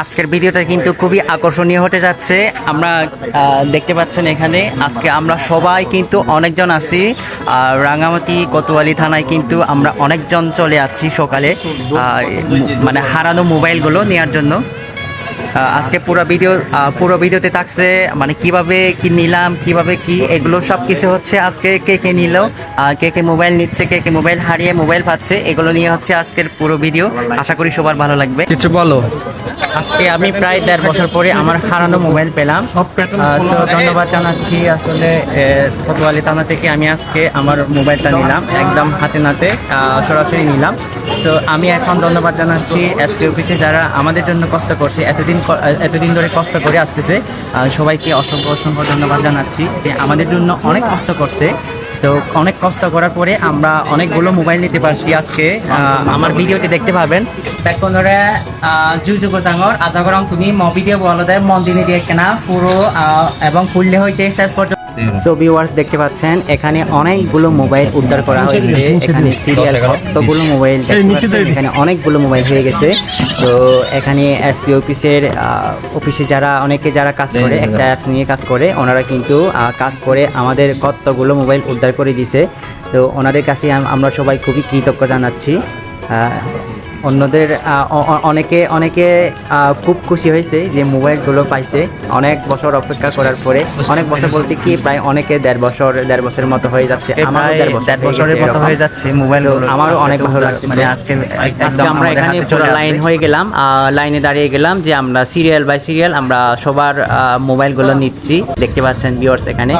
আজকের ভিডিওটা কিন্তু খুবই আকর্ষণীয় হতে যাচ্ছে। আমরা দেখতে পাচ্ছেন এখানে আজকে আমরা সবাই কিন্তু অনেকজন আছি। রাঙামাটি কোতোয়ালি থানায় কিন্তু আমরা অনেকজন চলে আছি সকালে মানে হারানো মোবাইলগুলো নেওয়ার জন্য। আজকে পুরো ভিডিও পুরো ভিডিওতে থাকছে মানে কীভাবে কি নিলাম, কীভাবে কি, এগুলো সব কিছু হচ্ছে আজকে কে কে নিল কে কে মোবাইল নিচ্ছে, কে কে মোবাইল হারিয়ে মোবাইল পাচ্ছে, এগুলো নিয়ে হচ্ছে আজকের পুরো ভিডিও। আশা করি সবার ভালো লাগবে। কিছু বলো। আজকে আমি প্রায় দেড় বছর পরে আমার হারানো মোবাইল পেলাম। সো ধন্যবাদ জানাচ্ছি আসলে কোতোয়ালি থানা থেকে আমি আজকে আমার মোবাইলটা নিলাম একদম হাতে নাতে সরাসরি নিলাম। সো আমি এখন ধন্যবাদ জানাচ্ছি এসপি অফিসে যারা আমাদের জন্য কষ্ট করছে এতদিন এতদিন ধরে কষ্ট করে আসতেছে। সবাইকে অসংখ্য অসংখ্য ধন্যবাদ জানাচ্ছি যে আমাদের জন্য অনেক কষ্ট করছে। তো অনেক কষ্ট করার পরে আমরা অনেকগুলো মোবাইল নিতে পারছি আজকে। আমার ভিডিওতে দেখতে পাবেন দেখোনরে জুজুগো জাঙর আজাগরম তুমি ম ভিডিও দেয় মন্দির দিনে দিয়ে কেনা, পুরো এবং ফুললে হইতে শেষ পর্যন্ত সো ভিউয়ার্স দেখতে পাচ্ছেন এখানে অনেকগুলো মোবাইল উদ্ধার করা হয়েছে। এখানে সিরিয়াল কতগুলো মোবাইল এখানে অনেকগুলো মোবাইল হয়ে গেছে। তো এখানে এসপি অফিসের আহ, অফিসে যারা অনেকে যারা কাজ করে একটা অ্যাপস নিয়ে কাজ করে ওনারা কিন্তু আহ, কাজ করে আমাদের কতগুলো মোবাইল উদ্ধার করে দিছে তো ওনাদের কাছে আমরা সবাই খুবই কৃতজ্ঞ জানাচ্ছি। আহ, অন্যদের অনেকে অনেকে খুব খুশি হয়েছে যে মোবাইলগুলো পাইছে অনেক বছর অপেক্ষা করার পরে। অনেক বছর বলতে কি প্রায় অনেকে দেড় বছর দেড় বছরের মতো হয়ে যাচ্ছে। আমারও দেড় বছরের মতো হয়ে যাচ্ছে মোবাইল আমারও অনেক ভালো লাগছে। মানে আজকে আজকে আমরা এখানে পুরো লাইন হয়ে গেলাম আহ, লাইনে দাঁড়িয়ে গেলাম যে আমরা সিরিয়াল বাই সিরিয়াল আমরা সবার আহ, মোবাইলগুলো নিচ্ছি। দেখতে পাচ্ছেন ভিউয়ার্স এখানে।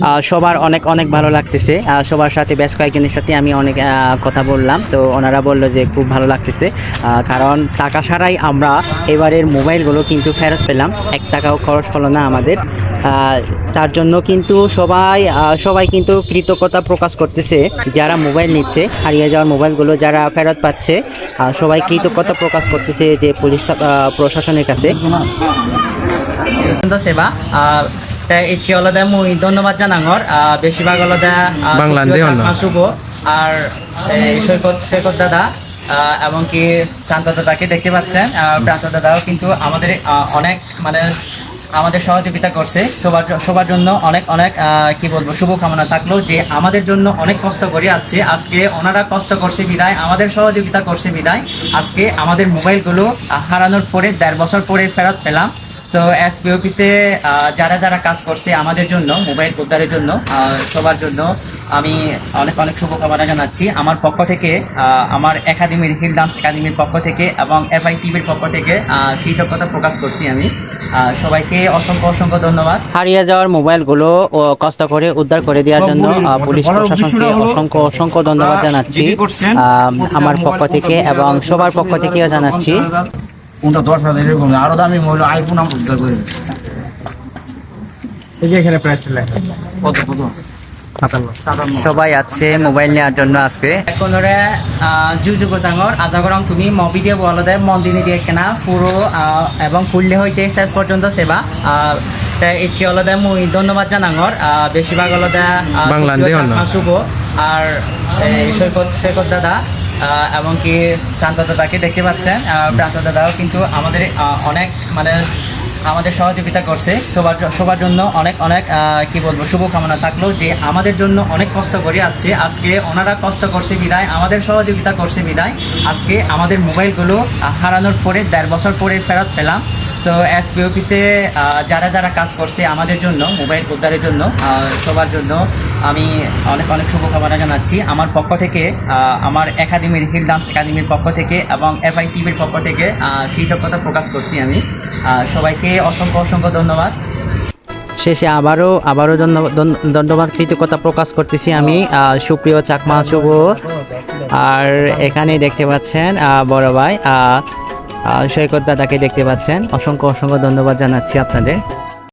আহ, সবার অনেক অনেক ভালো লাগতেছে। আহ, সবার সাথে বেশ কয়েকজনের সাথে আমি অনেক আহ, কথা বললাম। তো ওনারা বলল যে খুব ভালো লাগতেছে। কারণ টাকা ছাড়াই আমরা এবারের মোবাইলগুলো কিন্তু ফেরত পেলাম। এক টাকাও খরচ হলো না আমাদের। তার জন্য কিন্তু সবাই সবাই কিন্তু কৃতজ্ঞতা প্রকাশ করতেছে যারা মোবাইল নিচ্ছে হারিয়ে যাওয়ার মোবাইলগুলো যারা ফেরত পাচ্ছে। আহ, সবাই কৃতজ্ঞতা প্রকাশ করতেছে যে পুলিশ প্রশাসনের কাছে। সেবা। ইচ্ছে অলদা মুই ধন্যবাদ জানাঙর। বেশিরভাগ অলদা বাংলা শুভ আর সৈকত সৈকত দাদা এমনকি প্রান্ত দাদাকে দেখতে পাচ্ছেন। প্রান্ত দাদাও কিন্তু আমাদের অনেক মানে আমাদের সহযোগিতা করছে। সবার সবার জন্য অনেক অনেক কি বলব, শুভকামনা থাকল যে আমাদের জন্য অনেক কষ্ট করে আছে আজকে ওনারা কষ্ট করছে বিদায়, আমাদের সহযোগিতা করছে বিদায়। আজকে আমাদের মোবাইলগুলো হারানোর পরে, দেড় বছর পরে ফেরত পেলাম। সো এসপি অফিসে আহ, যারা যারা কাজ করছে আমাদের জন্য মোবাইল উদ্ধারের জন্য আহ, সবার জন্য আমি অনেক অনেক শুভকামনা জানাচ্ছি। আমার পক্ষ থেকে আহ, আমার একাডেমির হিল ডান্স একাডেমির পক্ষ থেকে এবং এফআই টিভির পক্ষ থেকে আহ, কৃতজ্ঞতা প্রকাশ করছি আমি। আহ, সবাইকে অসংখ্য অসংখ্য ধন্যবাদ। হারিয়ে যাওয়ার মোবাইলগুলো কষ্ট করে উদ্ধার করে দেওয়ার জন্য পুলিশ প্রশাসনকে অসংখ্য অসংখ্য ধন্যবাদ জানাচ্ছি। আহ, আমার পক্ষ থেকে এবং সবার পক্ষ থেকেও জানাচ্ছি। কোনটা দশ হাজার এরকম আরও দামি মোবাইল আইফোন আমি উদ্ধার করে দিচ্ছি। এই যে এখানে প্রাইস লেখা। কত কত? সাতান্ন। সাতান্ন। সবাই আছে মোবাইল নেওয়ার জন্য আজকে এখনরে জুজুগো জাঙর আজাগরম তুমি ম ভিডিও বলদে মন দিনে দিয়ে কেনা পুরো আহ, এবং খুললে হইতে শেষ পর্যন্ত সেবা ইচ্ছে অলদে মুই ধন্যবাদ জানাঙর আহ, বেশিরভাগ অলদে আহ, বাংলা হলো। চাকমা শুভ আর সৈকত সৈকত দাদা। তাকে প্রান্ত দাদাকে দেখতে পাচ্ছেন? আহ, প্রান্ত দাদাও কিন্তু আমাদের অনেক মানে আমাদের সহযোগিতা করছে। সবার সবার জন্য অনেক অনেক কি বলব শুভকামনা থাকল যে আমাদের জন্য অনেক কষ্ট করে আছে। আজকে ওনারা কষ্ট করছে বিদায় আমাদের সহযোগিতা করছে বিদায়। আজকে আমাদের মোবাইলগুলো হারানোর পরে দেড় বছর পরে ফেরত পেলাম। সো এসপি অফিসে যারা যারা কাজ করছে আমাদের জন্য, মোবাইল উদ্ধারের জন্য সবার জন্য, আমি অনেক অনেক শুভকামনা জানাচ্ছি। আমার পক্ষ থেকে আমার একাডেমির হিল ডান্স একাডেমির পক্ষ থেকে এবং এফআই টিভির পক্ষ থেকে কৃতজ্ঞতা প্রকাশ করছি আমি। সবাইকে অসংখ্য অসংখ্য ধন্যবাদ। শেষে আবারও আবারও ধন্যবাদ, কৃতজ্ঞতা প্রকাশ করতেছি আমি। সুপ্রিয় চাকমা শুভ। আর এখানে দেখতে পাচ্ছেন বড় ভাই সৈকত দাদাকে দেখতে পাচ্ছেন। অসংখ্য অসংখ্য ধন্যবাদ জানাচ্ছি আপনাদের।